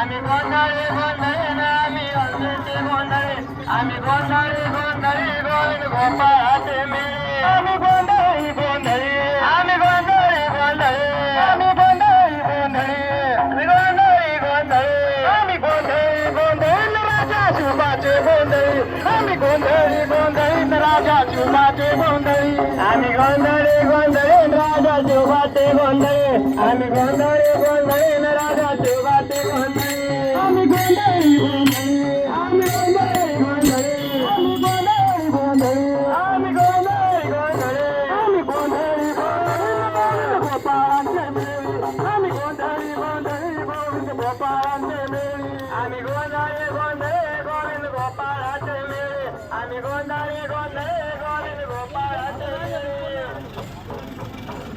आम्ही गोंधळी गोंधळी ना आम्ही अंधेचे गोंधळी आम्ही गोंधळी गोंधळी गोविंद गोपाळाचे मेळे आम्ही गोंधळी गोंधळी आम्ही गोंधळी गोंधळी आम्ही गोंधळी गोंधळी आम्ही गोंधळी गोंधळी आम्ही गोंधळी गोंधळी न राजा शिवबाचे गोंधळी आम्ही गोंधळी गोंधळी न राजा शिवबाचे गोंधळी आम्ही गोंधळी गोंधळी राजा शिवबाचे गोंधळी आम्ही गोंधळी गोंधळी राजा गोंधळी आम्ही गोंधळी गोंधळी आम्ही गोंधळी गोंधळी आम्ही गोंधळी गोंधळी आम्ही गोंधळी गोंधळी आम्ही गोंधळी गोंधळी गोपाळांचे मेळी आम्ही गोंधळी गोंधळी गोविंद गोपाळांचे मेळी आम्ही गोंधळी गोंधळी गोविंद गोपाळाचे मेळी आम्ही गोंधळी गोंधळी